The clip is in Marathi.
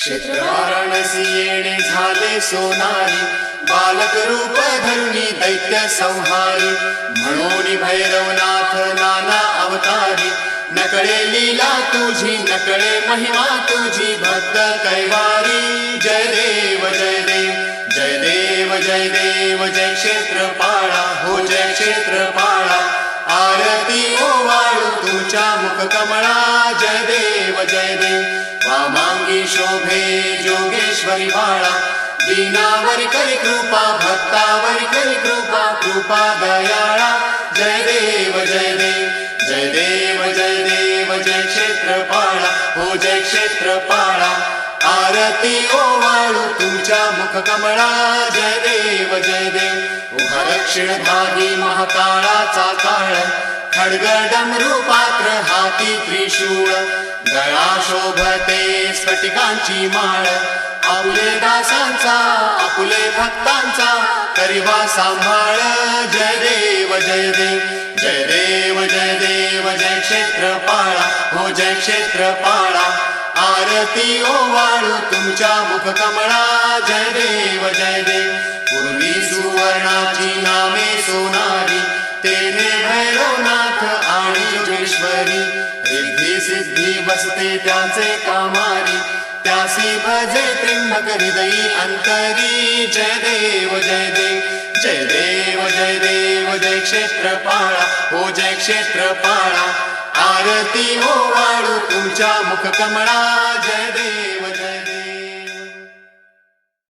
क्षेत्र वाराणसी येणे झाले सोनारी बालक रूप धरुणी दैत्य संहारी म्हणून भैरवनाथ नाना अवतारी नकळे लीला तुझी नकळे महिमा तुझी भक्त कैवारी. जय देव जय देव जय देव जय देव जय क्षेत्र पाळा हो जय क्षेत्र पाळा ओवाळू तुमच्या मुख कमळा जय देव जय देव. वामांगी शोभे जोगेश्वरी बाळा. दीनावर करी कृपा भक्तावर करी कृपा कृपा दयाळा. जय देव जय देव. जय देव जय देव जय क्षेत्रपाळा हो जय क्षेत्र आरती आरती वाळू तुमच्या मुख कमळा. जय देव जय देव. उभा दक्षिण भागी महाकाळाचा काळ. खडग डमरू पात्र हाती त्रिशूळ. गळा शोभते स्फटिकांची माळ. आपुले दासांचा आपुले भक्तांचा करिवा सांभाळ. जय देव जय देव जय देव जय देव जय क्षेत्र पाळा हो जय क्षेत्र पाळा आरती वाळू तुमच्या मुख कमळा. जय देव जय देव पूर्वी सुवर्णाची जोगेश्वरी रिद्धी सिद्धी बसते त्याचे कामारी. त्यासी भजे त्रिंबक हृदयी अंतरी. जय देव जय देव जय देव जय देव जय क्षेत्रपाळा. हो जय क्षेत्रपाळा. आरती हो वाळू तुमच्या मुख कमळा. जय